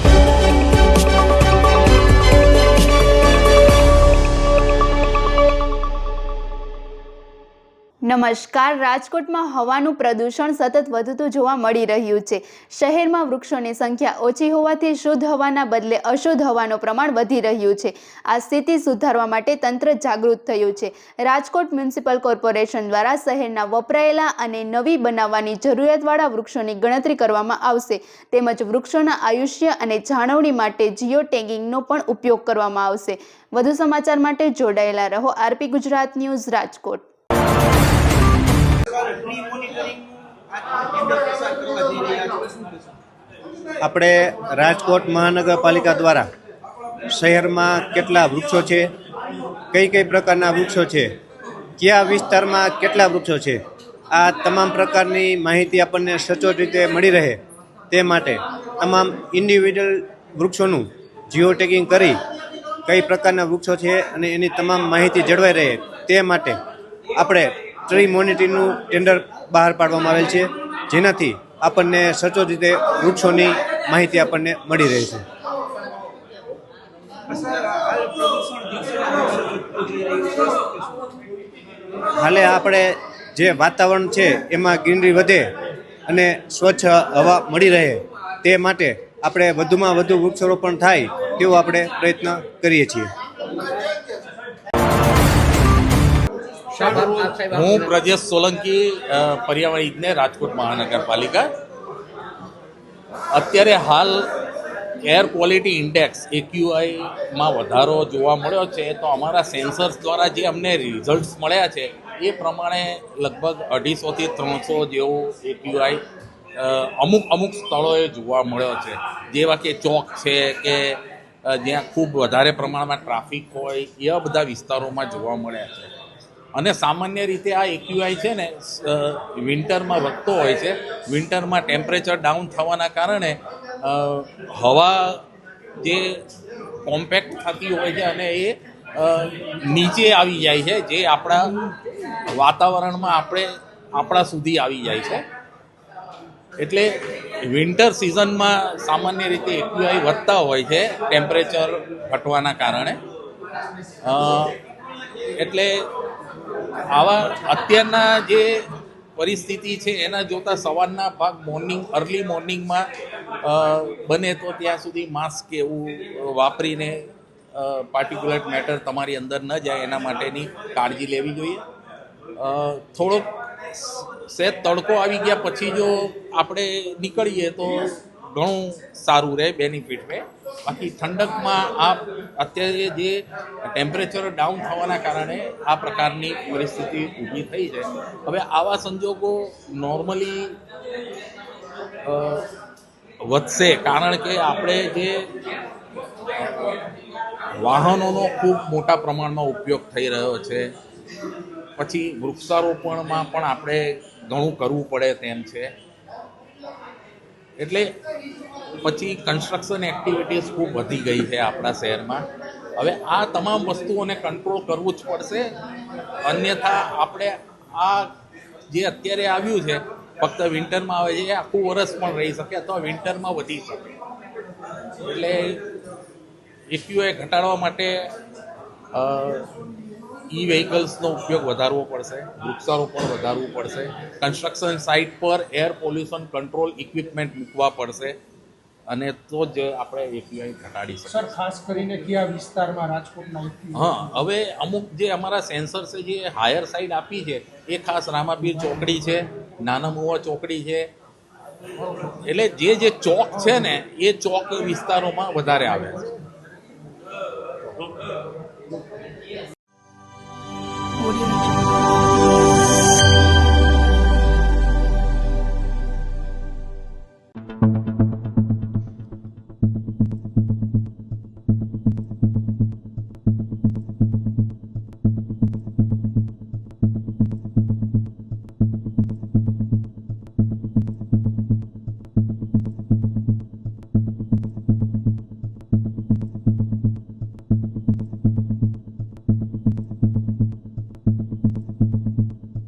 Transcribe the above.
Thank you. નમસ્કાર. રાજકોટમાં હવાનું પ્રદૂષણ સતત વધતું જોવા મળી રહ્યું છે. શહેરમાં વૃક્ષોની સંખ્યા ઓછી હોવાથી શુદ્ધ હવાના બદલે અશુદ્ધ હવાનું પ્રમાણ વધી રહ્યું છે. આ સ્થિતિ સુધારવા માટે તંત્ર જાગૃત થયું છે. રાજકોટ મ્યુનિસિપલ કોર્પોરેશન દ્વારા શહેરના વપરાયેલા અને નવી બનાવવાની જરૂરિયાતવાળા વૃક્ષોની ગણતરી કરવામાં આવશે. તેમજ વૃક્ષોના આયુષ્ય અને જાળવણી માટે જીઓ ટેગિંગનો પણ ઉપયોગ કરવામાં આવશે. વધુ સમાચાર માટે જોડાયેલા રહો આરપી ગુજરાત ન્યૂઝ રાજકોટ. આપણે રાજકોટ મહાનગરપાલિકા દ્વારા શહેરમાં કેટલા વૃક્ષો છે? કઈ કઈ પ્રકારના વૃક્ષો છે? કયા વિસ્તારમાં કેટલા વૃક્ષો છે? આ તમામ પ્રકારની માહિતી આપણને સચોટ રીતે મળી રહે તે માટે તમામ ઇન્ડિવિજ્યુઅલ વૃક્ષોનું જીઓ ટેગિંગ કરી કઈ પ્રકારના વૃક્ષો છે અને એની તમામ માહિતી જળવાઈ રહે તે માટે આપણે ટ્રી મોનિટરિંગનું ટેન્ડર બહાર પાડવામાં આવેલ છે. જેનાથી આપણને સચોટ રીતે વૃક્ષોની માહિતી આપણને મળી રહે છે. હાલે આપણે જે વાતાવરણ છે, એમાં ગ્રીનરી વધે અને સ્વચ્છ હવા મળી રહે તે માટે આપણે વધુમાં વધુ વૃક્ષારોપણ થાય તેવો આપણે પ્રયત્ન કરીએ છીએ. હું પ્રજેશ સોલંકી પર્યાવરણ ઇજનેર રાજકોટ મહાનગરપાલિકા. અત્યારે હાલ એર ક્વોલિટી ઇન્ડેક્સ એક્યુઆઈમાં વધારો જોવા મળ્યો છે તો અમારા સેન્સર્સ દ્વારા જે અમને રિઝલ્ટ્સ મળ્યા છે એ પ્રમાણે લગભગ અઢીસોથી ત્રણસો જેવો એક્યુઆઈ અમુક અમુક સ્થળોએ જોવા મળ્યો છે. જેવા કે ચોક છે કે જ્યાં ખૂબ વધારે પ્રમાણમાં ટ્રાફિક હોય એવા બધા વિસ્તારોમાં જોવા મળ્યા છે. અને સામાન્ય રીતે આ એક્યુઆઈ છે ને વિન્ટરમાં વધતો હોય છે. વિન્ટરમાં ટેમ્પરેચર ડાઉન થવાના કારણે હવા જે કોમ્પેક્ટ થતી હોય છે અને એ નીચે આવી જાય છે, જે આપણા વાતાવરણમાં આપણે, આપણા સુધી આવી જાય છે. એટલે વિન્ટર સિઝનમાં સામાન્ય રીતે એક્યુઆઈ વધતા હોય છે ટેમ્પરેચર ઘટવાના કારણે. એટલે આવા અત્યારના જે પરિસ્થિતિ છે, એના જોતા સવારના ભાગ મોર્નિંગ અર્લી મોર્નિંગમાં બને તો ત્યાં સુધી માસ્ક એવું વાપરીને પાર્ટિક્યુલર મેટર તમારી અંદર ન જાય એના માટેની કાળજી લેવી જોઈએ. થોડોક સેજ તડકો આવી ગયા પછી જો આપણે નીકળીએ તો ઘણું સારું રહે બેનિફિટ રહે. બાકી ઠંડકમાં આ અત્યારે જે ટેમ્પરેચર ડાઉન થવાના કારણે આ પ્રકારની પરિસ્થિતિ ઊભી થઈ છે. હવે આવા સંજોગો નોર્મલી વધશે કારણ કે આપણે જે વાહનોનો ખૂબ મોટા પ્રમાણમાં ઉપયોગ થઈ રહ્યો છે. પછી વૃક્ષારોપણમાં પણ આપણે ઘણું કરવું પડે તેમ છે. એટલે પછી કન્સ્ટ્રક્શન એક્ટિવિટીઝ ખૂબ વધી ગઈ છે આપણા શહેરમાં. હવે આ તમામ વસ્તુઓને કંટ્રોલ કરવું જ પડશે. અન્યથા આપણે આ જે અત્યારે આવ્યું છે, ફક્ત વિન્ટરમાં આવે છે, એ આખું વરસ પણ રહી શકે અથવા વિન્ટરમાં વધી શકે. એટલે એક્યુએ ઘટાડવા માટે ઈ વ્હીકલ્સનો ઉપયોગ વધારવો પડશે, વૃક્ષારોપણ વધારવું પડશે. કન્સ્ટ્રક્શન સાઇટ પર એર પોલ્યુશન કંટ્રોલ ઇક્વિપમેન્ટ મૂકવા પડશે. અને તો જ આપણે એપીઆઈ ઘટાડી સર ખાસ કરીને કયા વિસ્તારમાં રાજકોટના હા હવે અમુક જે અમારા સેન્સર્સે જે હાયર સાઇડ આપી છે એ ખાસ રામાપીર ચોકડી છે નાનામુવા ચોકડી છે. એટલે જે જે ચોક છે ને એ ચોક વિસ્તારોમાં વધારે આવે છે.